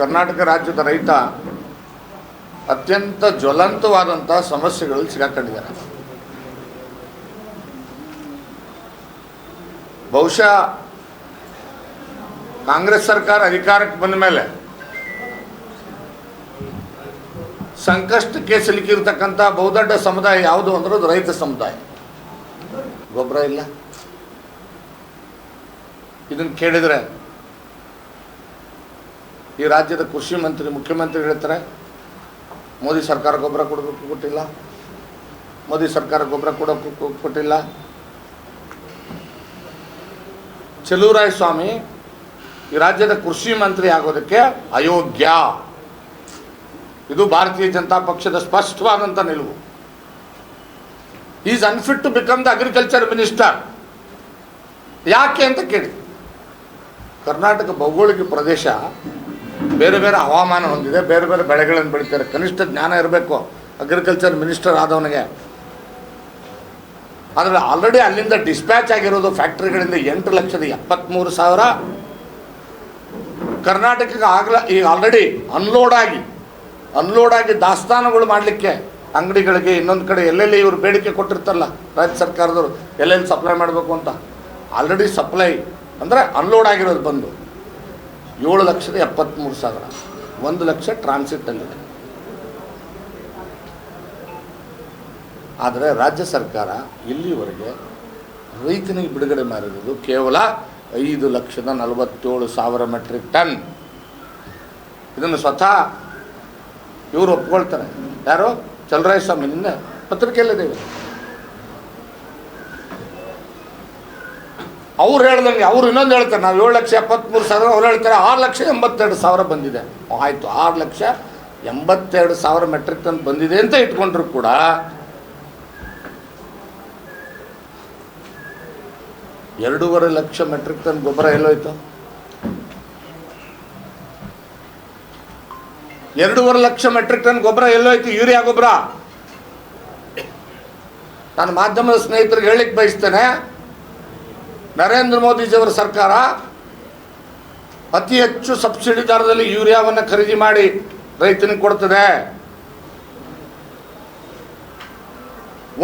ಕರ್ನಾಟಕ ರಾಜ್ಯದ ರೈತ ಅತ್ಯಂತ ಜ್ವಲಂತವಾದಂಥ ಸಮಸ್ಯೆಗಳಲ್ಲಿ ಸಿಗಾಕೊಂಡಿದ್ದಾರೆ. ಬಹುಶಃ ಕಾಂಗ್ರೆಸ್ ಸರ್ಕಾರ ಅಧಿಕಾರಕ್ಕೆ ಬಂದ ಮೇಲೆ ಸಂಕಷ್ಟಕ್ಕೆ ಸಿಲುಕಿರ್ತಕ್ಕಂಥ ಬಹುದೊಡ್ಡ ಸಮುದಾಯ ಯಾವುದು ಅಂದ್ರೆ ಅದು ರೈತ ಸಮುದಾಯ. ಗೊಬ್ಬರ ಇಲ್ಲ. ಇದನ್ನು ಕೇಳಿದರೆ ಈ ರಾಜ್ಯದ ಕೃಷಿ ಮಂತ್ರಿ, ಮುಖ್ಯಮಂತ್ರಿ ಹೇಳ್ತಾರೆ, ಮೋದಿ ಸರ್ಕಾರ ಗೊಬ್ಬರ ಕೊಡೋಕ್ಕೂ ಕೊಟ್ಟಿಲ್ಲ. ಮೋದಿ ಸರ್ಕಾರ ಗೊಬ್ಬರ ಕೊಡೋಕ್ಕೂ ಕೊಟ್ಟಿಲ್ಲ. ಚೆಲುವರಾಯ ಈ ರಾಜ್ಯದ ಕೃಷಿ ಮಂತ್ರಿ ಆಗೋದಕ್ಕೆ ಅಯೋಗ್ಯ. ಇದು ಭಾರತೀಯ ಜನತಾ ಪಕ್ಷದ ಸ್ಪಷ್ಟವಾದಂಥ ನಿಲುವು. Is unfit to become the agriculture minister. ಯಾಕೆ ಅಂತ ಕೇಳಿ. ಕರ್ನಾಟಕ ಭೌಗೋಳಿಕ ಪ್ರದೇಶ ಬೇರೆ ಬೇರೆ ಹವಾಮಾನ ಹೊಂದಿದೆ, ಬೇರೆ ಬೇರೆ ಬೆಳೆಗಳನ್ನು ಬೆಳೀತಾರೆ. ಕನಿಷ್ಠ ಜ್ಞಾನ ಇರಬೇಕು. ಅಗ್ರಿಕಲ್ಚರ್ ಮಿನಿಸ್ಟರ್ ಆದವನಿಗೆ. ಆದರೆ ಆಲ್ರೆಡಿ ಅಲ್ಲಿಂದ ಡಿಸ್ಪ್ಯಾಚ್ ಆಗಿರೋದು ಫ್ಯಾಕ್ಟ್ರಿಗಳಿಂದ ಎಂಟು ಲಕ್ಷದ ಎಪ್ಪತ್ತ್ಮೂರು ಸಾವಿರ. ಕರ್ನಾಟಕಕ್ಕೆ ಆಗಲ ಈಗ ಆಲ್ರೆಡಿ ಅನ್ಲೋಡ್ ಆಗಿ ಅನ್ಲೋಡ್ ಆಗಿ ದಾಸ್ತಾನುಗಳು ಮಾಡಲಿಕ್ಕೆ ಅಂಗಡಿಗಳಿಗೆ ಇನ್ನೊಂದು ಕಡೆ ಎಲ್ಲೆಲ್ಲಿ ಇವರು ಬೇಡಿಕೆ ಕೊಟ್ಟಿರ್ತಾರಲ್ಲ, ರಾಜ್ಯ ಸರ್ಕಾರದವರು ಎಲ್ಲೆಲ್ಲಿ ಸಪ್ಲೈ ಮಾಡಬೇಕು ಅಂತ. ಆಲ್ರೆಡಿ ಸಪ್ಲೈ ಅಂದರೆ ಅನ್ಲೋಡ್ ಆಗಿರೋದು ಬಂದು. ಏಳು ಲಕ್ಷದ ಎಪ್ಪತ್ತ್ಮೂರು ಸಾವಿರ. ಒಂದು ಲಕ್ಷ ಟ್ರಾನ್ಸಿಟಲ್ಲಿದೆ ಆದರೆ ರಾಜ್ಯ ಸರ್ಕಾರ ಇಲ್ಲಿವರೆಗೆ ರೈತನಿಗೆ ಬಿಡುಗಡೆ ಮಾಡಿರೋದು ಕೇವಲ ಐದು ಲಕ್ಷದ ನಲವತ್ತೇಳು ಸಾವಿರ ಮೆಟ್ರಿಕ್ ಟನ್ ಇದನ್ನು ಸ್ವತಃ ಇವರು ಒಪ್ಕೊಳ್ತಾರೆ. ಯಾರು? ಚಲರಾಯ ಸ್ವಾಮಿ, ನಿನ್ನೆ ಪತ್ರಿಕೆಯಲ್ಲಿದ್ದೇವೆ ಅವ್ರು ಹೇಳ್ದಂಗೆ, ಅವ್ರು ಇನ್ನೊಂದು ಹೇಳ್ತಾರೆ, ನಾವು ಏಳು ಲಕ್ಷ ಎಪ್ಪತ್ತ್ಮೂರು ಸಾವಿರ ಅವ್ರು ಹೇಳ್ತಾರೆ, ಆರು ಲಕ್ಷ ಎಂಬತ್ತೆರಡು ಸಾವಿರ ಬಂದಿದೆ. ಆಯಿತು, ಆರು ಲಕ್ಷ ಎಂಬತ್ತೆರಡು ಸಾವಿರ ಮೆಟ್ರಿಕ್ ಟನ್ ಬಂದಿದೆ ಅಂತ ಇಟ್ಕೊಂಡ್ರು ಕೂಡ. ಎರಡೂವರೆ ಲಕ್ಷ ಮೆಟ್ರಿಕ್ ಟನ್ ಗೊಬ್ಬರ ಎಲ್ಲೋಯ್ತು? ಎರಡೂವರೆ ಲಕ್ಷ ಮೆಟ್ರಿಕ್ ಟನ್ ಗೊಬ್ಬರ ಎಲ್ಲೋಯ್ತು, ಯೂರಿಯಾ ಗೊಬ್ಬರ? ನಾನು ಮಾಧ್ಯಮದ ಸ್ನೇಹಿತರಿಗೆ ಹೇಳಿಕ್ ಬಯಸ್ತೇನೆ ನರೇಂದ್ರ ಮೋದಿಜಿಯವರ ಸರ್ಕಾರ ಅತಿ ಹೆಚ್ಚು ಸಬ್ಸಿಡಿ ದರದಲ್ಲಿ ಯೂರಿಯಾವನ್ನು ಖರೀದಿ ಮಾಡಿ ರೈತನಿಗೆ ಕೊಡ್ತದೆ.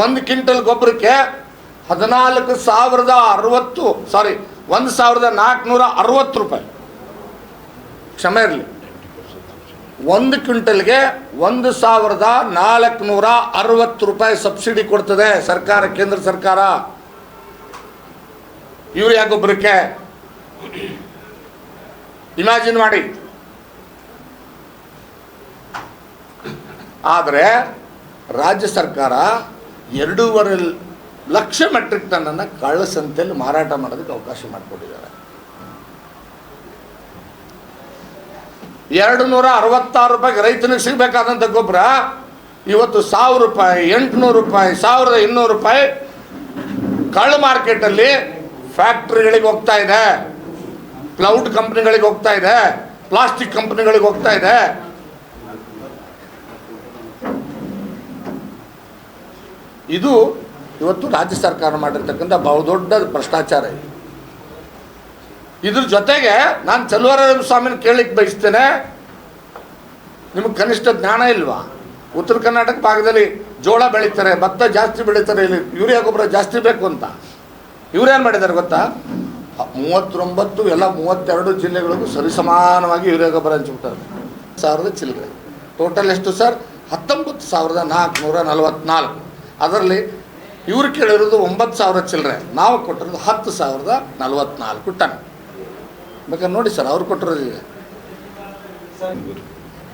ಒಂದು ಕ್ವಿಂಟಲ್ ಗೊಬ್ಬರಕ್ಕೆ ಹದಿನಾಲ್ಕು ಸಾವಿರದ ಅರವತ್ತು ಸಾರಿ ಒಂದು ಸಾವಿರದ ನಾಲ್ಕುನೂರ ಅರವತ್ತು ರೂಪಾಯಿ. ಕ್ಷಮೆ ಇರಲಿ. ಒಂದು ಕ್ವಿಂಟಲ್ಗೆ ಒಂದು ಸಾವಿರದ ನಾಲ್ಕುನೂರ ಅರವತ್ತು ರೂಪಾಯಿ ಸಬ್ಸಿಡಿ ಕೊಡ್ತದೆ ಸರ್ಕಾರ, ಕೇಂದ್ರ ಸರ್ಕಾರ. ಯೂರಿಯಾ ಗೊಬ್ಬರಕ್ಕೆ ಇಮ್ಯಾಜಿನ್ ಮಾಡಿ. ಆದರೆ ರಾಜ್ಯ ಸರ್ಕಾರ ಎರಡೂವರೆ ಲಕ್ಷ ಮೆಟ್ರಿಕ್ ಟನ್ನನ್ನು ಕಳ್ಳ ಸಂತೆಯಲ್ಲಿ ಮಾರಾಟ ಮಾಡೋದಕ್ಕೆ ಅವಕಾಶ ಮಾಡಿಕೊಟ್ಟಿದ್ದಾರೆ. ಎರಡು ನೂರ ಅರವತ್ತಾರು ರೂಪಾಯಿಗೆ ರೈತನಿಗೆ ಸಿಗಬೇಕಾದಂಥ ಗೊಬ್ಬರ, ಇವತ್ತು ಸಾವಿರ ರೂಪಾಯಿ, ಎಂಟುನೂರು ರೂಪಾಯಿ, ಸಾವಿರದ ಇನ್ನೂರು ರೂಪಾಯಿ ಕಳ್ಳ ಮಾರ್ಕೆಟಲ್ಲಿ ಫ್ಯಾಕ್ಟ್ರಿಗಳಿಗೆ ಹೋಗ್ತಾ ಇದೆ. ಕ್ಲೌಡ್ ಕಂಪ್ನಿಗಳಿಗೆ ಹೋಗ್ತಾ ಇದೆ. ಪ್ಲಾಸ್ಟಿಕ್ ಕಂಪ್ನಿಗಳಿಗೆ ಹೋಗ್ತಾ ಇದೆ. ಇದು ಇವತ್ತು ರಾಜ್ಯ ಸರ್ಕಾರ ಮಾಡಿರ್ತಕ್ಕಂಥ ಬಹುದೊಡ್ಡ ಭ್ರಷ್ಟಾಚಾರ ಇದು. ಇದ್ರ ಜೊತೆಗೆ ನಾನು ಚಲುವರಾಯ ಸ್ವಾಮಿನ ಕೇಳಲಿಕ್ಕೆ ಬಯಸ್ತೇನೆ. ನಿಮಗೆ ಕನಿಷ್ಠ ಜ್ಞಾನ ಇಲ್ವಾ? ಉತ್ತರ ಕರ್ನಾಟಕ ಭಾಗದಲ್ಲಿ ಜೋಳ ಬೆಳೀತಾರೆ, ಭತ್ತ ಜಾಸ್ತಿ ಬೆಳೀತಾರೆ, ಇಲ್ಲಿ ಯೂರಿಯಾ ಗೊಬ್ಬರ ಜಾಸ್ತಿ ಬೇಕು ಅಂತ. ಇವ್ರು ಏನು ಮಾಡಿದ್ದಾರೆ ಗೊತ್ತಾ? ಮೂವತ್ತೊಂಬತ್ತು, ಎಲ್ಲ ಮೂವತ್ತೆರಡು ಜಿಲ್ಲೆಗಳಿಗೂ ಸರಿಸಮಾನವಾಗಿ ಯೂರಿಯಾ ಗೊಬ್ಬರ ಹಂಚಿಬಿಟ್ಟಾರೆ. ಸಾವಿರದ ಚಿಲ್ಲರೆ ಟೋಟಲ್ ಎಷ್ಟು ಸರ್? ಹತ್ತೊಂಬತ್ತು ಸಾವಿರದ ನಾಲ್ಕುನೂರ ನಲವತ್ನಾಲ್ಕು. ಅದರಲ್ಲಿ ಇವ್ರು ಕೇಳಿರೋದು ಒಂಬತ್ತು ಸಾವಿರ ಚಿಲ್ಲರೆ. ನಾವು ಕೊಟ್ಟಿರೋದು ಹತ್ತು ಸಾವಿರದ ನಲವತ್ನಾಲ್ಕು ಟನ್. ಬೇಕಾದ್ರೆ ನೋಡಿ ಸರ್, ಅವ್ರು ಕೊಟ್ಟಿರೋದು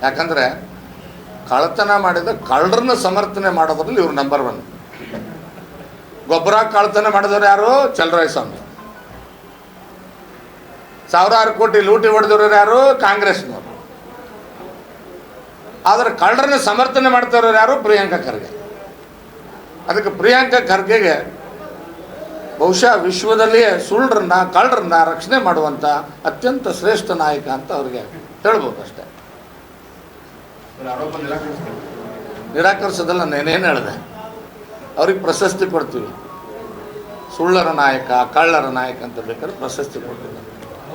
ಯಾಕಂದರೆ ಕಳ್ಳತನ ಮಾಡಿದ ಕಳ್ಳರನ್ನ ಸಮರ್ಥನೆ ಮಾಡೋದ್ರಲ್ಲಿ ಇವ್ರು ನಂಬರ್ ಒನ್ ಗೊಬ್ಬರ ಕಳ್ಳತನ ಮಾಡಿದವ್ರು ಯಾರು? ಚಲರಾಯ ಸ್ವಾಮಿ. ಸಾವಿರಾರು ಕೋಟಿ ಲೂಟಿ ಹೊಡೆದವ್ರು ಯಾರು? ಕಾಂಗ್ರೆಸ್ನವರು. ಆದರೆ ಕಳ್ಳರನ್ನ ಸಮರ್ಥನೆ ಮಾಡ್ತಾರ ಯಾರು? ಪ್ರಿಯಾಂಕಾ ಖರ್ಗೆ. ಅದಕ್ಕೆ ಪ್ರಿಯಾಂಕಾ ಖರ್ಗೆಗೆ ಬಹುಶಃ ವಿಶ್ವದಲ್ಲಿಯೇ ಸುಳ್ಳರನ್ನ ಕಳ್ಳರನ್ನ ರಕ್ಷಣೆ ಮಾಡುವಂಥ ಅತ್ಯಂತ ಶ್ರೇಷ್ಠ ನಾಯಕ ಅಂತ ಅವ್ರಿಗೆ ಹೇಳ್ಬೋದು ಅಷ್ಟೇ. ಆರೋಪ ನಾನು ನಿರಾಕರಿಸೋದಲ್ಲ ನಾನೇನು ಹೇಳಿದೆ? ಅವ್ರಿಗೆ ಪ್ರಶಸ್ತಿ ಕೊಡ್ತೀವಿ. ಸುಳ್ಳರ ನಾಯಕ ಕಳ್ಳರ ನಾಯಕ ಅಂತ ಬೇಕಾದ್ರೆ ಪ್ರಶಸ್ತಿ ಕೊಡ್ತೀವಿ.